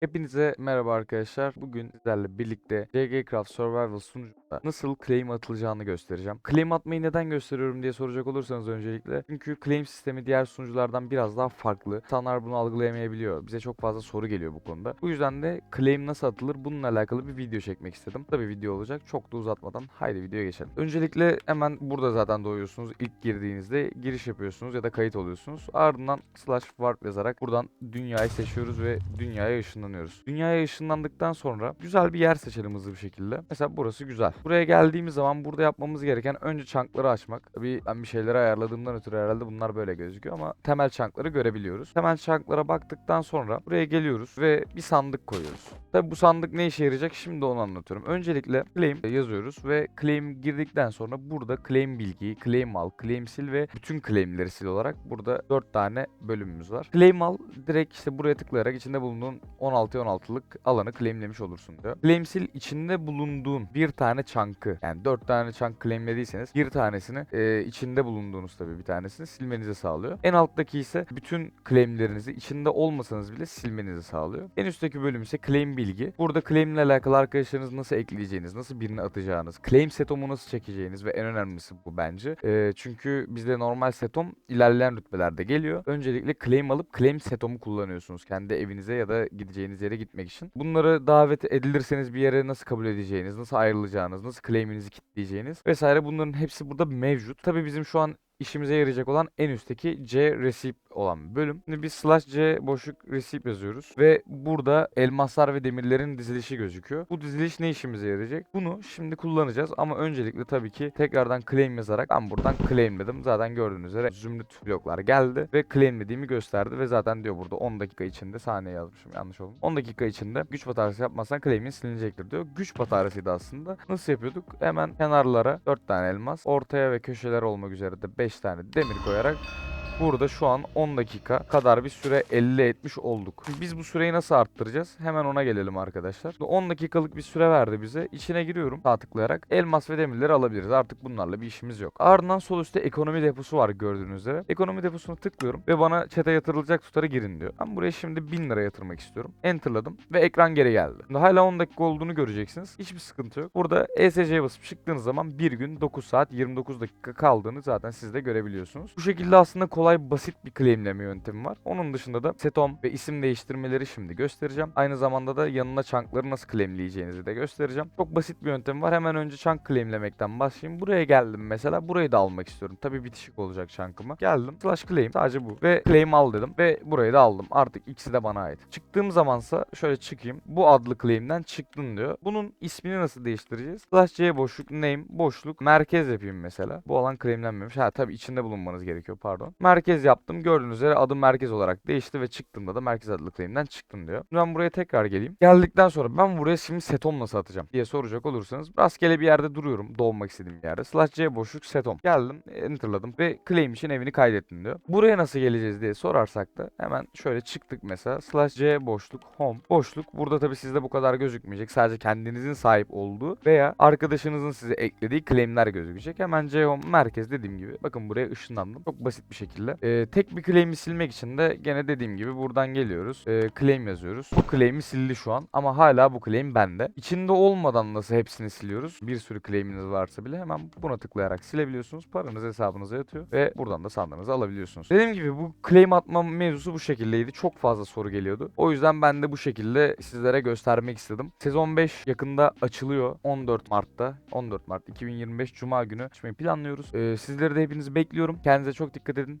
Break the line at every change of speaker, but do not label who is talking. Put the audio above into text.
Hepinize merhaba arkadaşlar. Bugün sizlerle birlikte JG Craft Survival sunucunda nasıl claim atılacağını göstereceğim. Claim atmayı neden gösteriyorum diye soracak olursanız öncelikle. Çünkü claim sistemi diğer sunuculardan biraz daha farklı. İnsanlar bunu algılayamayabiliyor. Bize çok fazla soru geliyor bu konuda. Bu yüzden de claim nasıl atılır bununla alakalı bir video çekmek istedim. Tabii video olacak. Çok da uzatmadan haydi videoya geçelim. Öncelikle hemen burada zaten doğuyorsunuz. İlk girdiğinizde giriş yapıyorsunuz ya da kayıt oluyorsunuz. Ardından slash warp yazarak buradan dünyayı seçiyoruz ve dünyaya ışınlanıyoruz. Dünyaya ışınlandıktan sonra güzel bir yer seçelim hızlı bir şekilde. Mesela burası güzel. Buraya geldiğimiz zaman burada yapmamız gereken önce çankları açmak. Tabii ben bir şeyleri ayarladığımdan ötürü herhalde bunlar böyle gözüküyor ama temel çankları görebiliyoruz. Temel çanklara baktıktan sonra buraya geliyoruz ve bir sandık koyuyoruz. Tabii bu sandık ne işe yarayacak şimdi onu anlatıyorum. Öncelikle claim yazıyoruz ve claim girdikten sonra burada claim bilgiyi, claim al, claim sil ve bütün claimleri sil olarak burada 4 tane bölümümüz var. Claim al direkt işte buraya tıklayarak içinde bulunduğun 16-16'lık alanı claimlemiş olursun diyor. Claim sil içinde bulunduğun bir tane çankı yani 4 tane çank claimlediyseniz bir tanesini e, içinde bulunduğunuz tabii bir tanesini silmenizi sağlıyor. En alttaki ise bütün claimlerinizi içinde olmasanız bile silmenizi sağlıyor. En üstteki bölüm ise claim bilgi. Burada claim ile alakalı arkadaşlarınızı nasıl ekleyeceğiniz, nasıl birini atacağınız, claim setomu nasıl çekeceğiniz ve en önemlisi bu bence. E, çünkü bizde normal setom ilerleyen rütbelerde geliyor. Öncelikle claim alıp claim setomu kullanıyorsunuz kendi evinize ya da gideceğiniz yere gitmek için. Bunları davet edilirseniz bir yere nasıl kabul edeceğiniz, nasıl ayrılacağınız, nasıl claim'inizi kilitleyeceğiniz vesaire bunların hepsi burada mevcut. Tabii bizim şu an işimize yarayacak olan en üstteki C receipt olan bölüm. Şimdi biz slash C boşluk receipt yazıyoruz ve burada elmaslar ve demirlerin dizilişi gözüküyor. Bu diziliş ne işimize yarayacak? Bunu şimdi kullanacağız ama öncelikle tabii ki tekrardan claim yazarak ben buradan claimledim. Zaten gördüğünüz üzere zümrüt bloklar geldi ve claimlediğimi gösterdi ve zaten diyor burada 10 dakika içinde saniye yazmışım yanlış oldu. 10 dakika içinde güç bataryası yapmazsan claimin silinecektir diyor. Güç bataryasıydı aslında. Nasıl yapıyorduk? Hemen kenarlara 4 tane elmas, ortaya ve köşeler olmak üzere de 5 tane demir koyarak Burada şu an 10 dakika kadar bir süre elde etmiş olduk. Biz bu süreyi nasıl arttıracağız? Hemen ona gelelim arkadaşlar. 10 dakikalık bir süre verdi bize. İçine giriyorum tıklayarak. Elmas ve demirleri alabiliriz. Artık bunlarla bir işimiz yok. Ardından sol üstte ekonomi deposu var gördüğünüz üzere. Ekonomi deposuna tıklıyorum ve bana çete yatırılacak tutarı girin diyor. Ben buraya şimdi 1000 lira yatırmak istiyorum. Enterladım ve ekran geri geldi. Şimdi hala 10 dakika olduğunu göreceksiniz. Hiçbir sıkıntı yok. Burada ESC'ye basıp çıktığınız zaman bir gün 9 saat 29 dakika kaldığını zaten siz de görebiliyorsunuz. Bu şekilde aslında kolay basit bir claimleme yöntemi var. Onun dışında da setom ve isim değiştirmeleri şimdi göstereceğim. Aynı zamanda da yanına chunkları nasıl claimleyeceğinizi de göstereceğim. Çok basit bir yöntem var. Hemen önce chunk claimlemekten başlayayım. Buraya geldim mesela. Burayı da almak istiyorum. Tabii bitişik olacak chunk'ıma. Geldim. Slash claim. Sadece bu. Ve claim al dedim. Ve burayı da aldım. Artık ikisi de bana ait. Çıktığım zamansa şöyle çıkayım. Bu adlı claim'den çıktın diyor. Bunun ismini nasıl değiştireceğiz? Slash C boşluk name boşluk merkez yapayım mesela. Bu alan claimlenmemiş. Ha tabii içinde bulunmanız gerekiyor pardon. Merkez yaptım. Gördüğünüz üzere adım merkez olarak değişti ve çıktığımda da merkez adlı claim'den çıktım diyor. Ben buraya tekrar geleyim. Geldikten sonra ben buraya şimdi setom nasıl atacağım diye soracak olursanız rastgele bir yerde duruyorum. Doğmak istediğim bir yerde. Slash C boşluk setom. Geldim. Enterladım ve claim için evini kaydettin diyor. Buraya nasıl geleceğiz diye sorarsak da hemen şöyle çıktık mesela. Slash C boşluk home. Boşluk. Burada tabii sizde bu kadar gözükmeyecek. Sadece kendinizin sahip olduğu veya arkadaşınızın size eklediği claimler gözükecek. Hemen C home merkez dediğim gibi. Bakın buraya ışınlandım. Çok basit bir şekilde. Ee, tek bir claim'i silmek için de gene dediğim gibi buradan geliyoruz. Ee, claim yazıyoruz. Bu claim'i sildi şu an ama hala bu claim bende. İçinde olmadan nasıl hepsini siliyoruz? Bir sürü claim'iniz varsa bile hemen buna tıklayarak silebiliyorsunuz. Paranız hesabınıza yatıyor ve buradan da sandığınızı alabiliyorsunuz. Dediğim gibi bu claim atma mevzusu bu şekildeydi. Çok fazla soru geliyordu. O yüzden ben de bu şekilde sizlere göstermek istedim. Sezon 5 yakında açılıyor. 14 Mart'ta. 14 Mart 2025 Cuma günü açmayı planlıyoruz. Ee, sizleri de hepinizi bekliyorum. Kendinize çok dikkat edin.